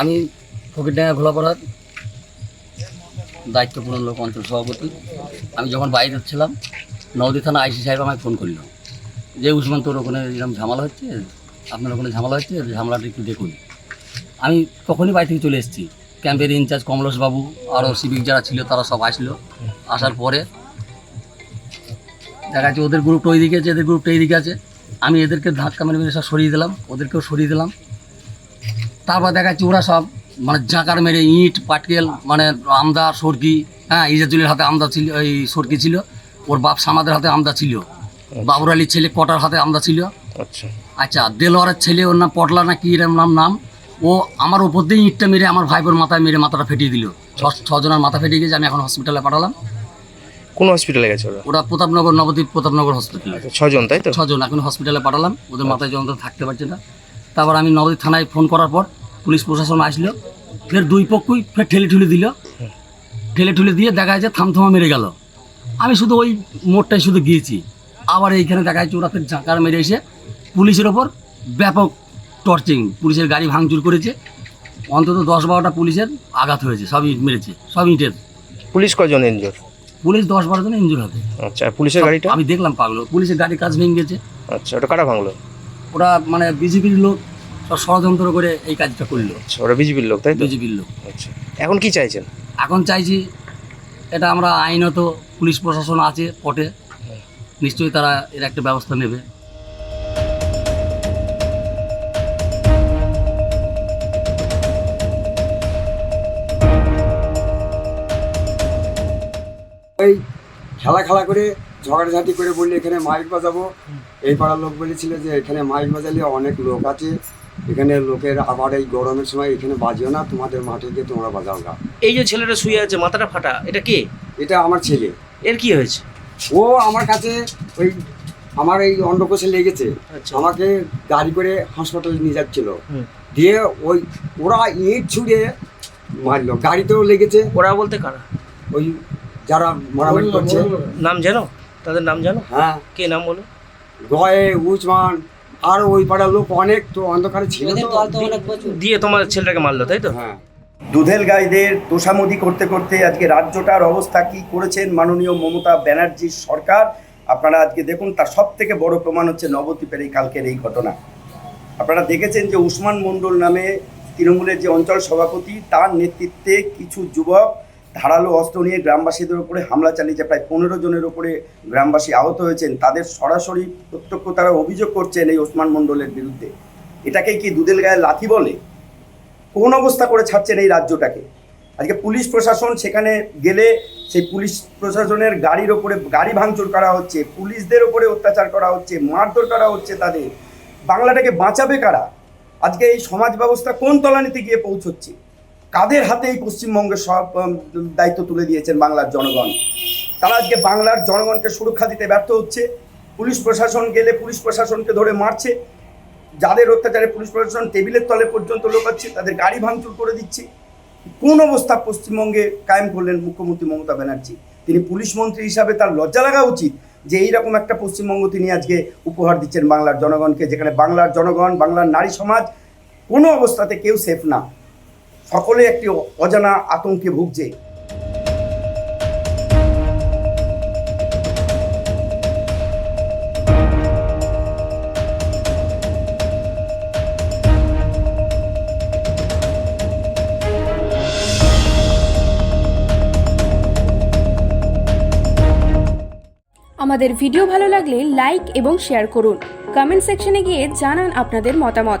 আমি ফকিরডাঙ্গা ঘোলাপাড়ার দায়িত্বপূর্ণ লোক, অঞ্চল সভাপতি। আমি যখন বাইরে ছিলাম নদী থানা আইসি সাহেব আমায় ফোন করল। যে, উসমান, তোর ওখানে এরকম ঝামেলা হচ্ছে? আপনার ওখানে ঝামেলা হচ্ছে? ঝামেলাটা একটু দেখুন। আমি তখনই বাড়ি থেকে চলে এসেছি। ক্যাম্পের ইনচার্জ কমলেশবাবু, আরও সিভিক যারা ছিল, তারা সব আসলো। আসার পরে দেখা যাচ্ছে ওদের গ্রুপটা ওইদিকে আছে, এদের গ্রুপটা এইদিকে আছে। আমি এদেরকে ধাক্কা মেরে মেরে সব সরিয়ে দিলাম, ওদেরকেও সরিয়ে দিলাম। তারপর দেখাচ্ছি ওরা সব মানে জাঁকার মেরে ইট পাটকেল মানে আমদা সরকি হ্যাঁ ইজাজুলের হাতে আমদা ছিল এই সরকি ছিল। ওর বাপ সামাদের হাতে আমদা ছিল। বাবুর আলীর ছেলে কটার হাতে আমদা ছিল। আচ্ছা। আচ্ছা দেলোয়ারের ছেলে ওর নাম পটলা না কি এরম নাম নাম? ও আমার উপর দিয়ে ইটটা মেরে আমার ভাইবোর মাথায় মেরে মাথাটা ফেটিয়ে দিল। ছ- ছজনের মাথা ফেটে গেছে আমি এখন হসপিটালে পাঠালাম। কোন হসপিটালে গেছে ওরা? ওরা প্রতাপনগর নবদ্বীপ প্রতাপনগর হসপিটালে আচ্ছা ছজন তাই তো? ছজন এখন হসপিটালে পাঠালাম। ওদের মাথায় যন্ত্রণা থাকতে পারছে না। তারপর আমি নবদ্বীপ থানায় ফোন করার পর পুলিশ প্রশাসন আসলো ফের দুই পক্ষই ফের ঠেলে ঠুলে দিল। ঠেলে ঠুলে দিয়ে দেখা যাচ্ছে থামথমা মেরে গেল। আমি শুধু ওই মোড়টায় শুধু গিয়েছি। আবার এইখানে দেখা যাচ্ছে ওরা ফের জাঁকার মেরে এসে পুলিশের ওপর ব্যাপক টর্চিং পুলিশের গাড়ি ভাঙচুর করেছে। অন্তত দশ বারোটা পুলিশের আঘাত হয়েছে সব ইট মেরেছে সব ইটের পুলিশ কজন এনজোর পুলিশ দশ বারো জন ইঞ্জুর হবে। আচ্ছা পুলিশের গাড়িটা? আমি দেখলাম পাগলো পুলিশের গাড়ি কাজ ভেঙে গেছে। আচ্ছা ওটা কারা ভাঙলো? ওরা মানে বিজেপির লোক ষড়যন্ত্র করে এই কাজটা করল। আচ্ছা ওরা বিজেপির লোক তাই তো? বিজেপির লোক। আচ্ছা এখন কি চাইছেন? এখন চাইছি এটা আমরা আইনত পুলিশ প্রশাসন আছে পটে। নিশ্চয়ই তারা এর একটা ব্যবস্থা নেবে। ওই খেলা খেলা করে ঝগড়াঝাটি করে বললে এখানে মাইক বাজাবো। এই পাড়ার লোক বলেছিল যে এখানে মাইক বাজালে অনেক লোক আছে। এখানে লোকের আবার এই গরমের সময় এখানে বাজিও না তোমাদের মাঠে গিয়ে তোমরা বাজাও গা। এই যে ছেলেটা শুয়ে আছে মাথাটা ফাটা এটা কে? এটা আমার ছেলে। এর কি হয়েছে? ও আমার কাছে ওই আমার এই অন্ডকোষে লেগেছে। আচ্ছা। আমাকে গাড়ি করে হাসপাতালে নিয়ে যাচ্ছিল। দিয়ে ওই ওরা ইট ছুঁড়ে মারলো। গাড়িতেও লেগেছে। ওরা বলতে কারা? ওই যারা মারামারি করছে। নাম জানো? তাদের নাম জানো? হ্যাঁ। কে নাম বলো? গয়ে উজমান আর ওই পাড়ার লোক অনেক তো অন্ধকারে ছিল দিয়ে তোমার ছেলেটাকে মারলো তাই তো? হ্যাঁ। দুধেল গাইদের তোষামদি করতে করতে আজকে রাজ্যটার অবস্থা কি করেছেন মাননীয় মমতা ব্যানার্জির সরকার? আপনারা আজকে দেখুন তার সব থেকে বড় প্রমাণ হচ্ছে নবদ্বীপের এই কালকের এই ঘটনা। আপনারা দেখেছেন যে উসমান মণ্ডল নামে তৃণমূলের যে অঞ্চল সভাপতি তার নেতৃত্বে কিছু যুবক ধারালো অস্ত্র নিয়ে গ্রামবাসীদের উপরে হামলা চালিয়েছে প্রায় পনেরো জনের উপরে গ্রামবাসী আহত হয়েছেন। তাদের সরাসরি প্রত্যক্ষ তারা অভিযোগ করছেন এই ওসমান মণ্ডলের বিরুদ্ধে। এটাকে কি দুধেল গায়ে লাথি বলে? কোন অবস্থা করে ছাড়ছেন এই রাজ্যটাকে? আজকে পুলিশ প্রশাসন সেখানে গেলে সেই পুলিশ প্রশাসনের গাড়ির ওপরে গাড়ি ভাঙচুর করা হচ্ছে, পুলিশদের ওপরে অত্যাচার করা হচ্ছে, মারধর করা হচ্ছে তাদের। বাংলাটাকে বাঁচাবে কারা? আজকে এই সমাজ ব্যবস্থা কোন তলানিতে গিয়ে পৌঁছচ্ছে? কাদের হাতে এই পশ্চিমবঙ্গের সব দায়িত্ব তুলে দিয়েছেন বাংলার জনগণ? তারা আজকে বাংলার জনগণকে সুরক্ষা দিতে ব্যর্থ হচ্ছে। পুলিশ প্রশাসন গেলে পুলিশ প্রশাসনকে ধরে মারছে। যাদের অত্যাচারে পুলিশ প্রশাসন টেবিলের তলে পর্যন্ত লোকাচ্ছে, তাদের গাড়ি ভাঙচুর করে দিচ্ছে। কোন অবস্থা পশ্চিমবঙ্গে কায়েম করলেন মুখ্যমন্ত্রী মমতা ব্যানার্জি? তিনি পুলিশ মন্ত্রী হিসাবে তার লজ্জা লাগা উচিত যে এইরকম একটা পশ্চিমবঙ্গ তিনি আজকে উপহার দিচ্ছেন বাংলার জনগণকে, যেখানে বাংলার জনগণ, বাংলার নারী সমাজ কোনো অবস্থাতে কেউ সেফ না। সকলে একটি অজানা আতঙ্কে ভুগছে। আমাদের ভিডিও ভালো লাগলে লাইক এবং শেয়ার করুন। কমেন্ট সেকশনে গিয়ে জানান আপনাদের মতামত।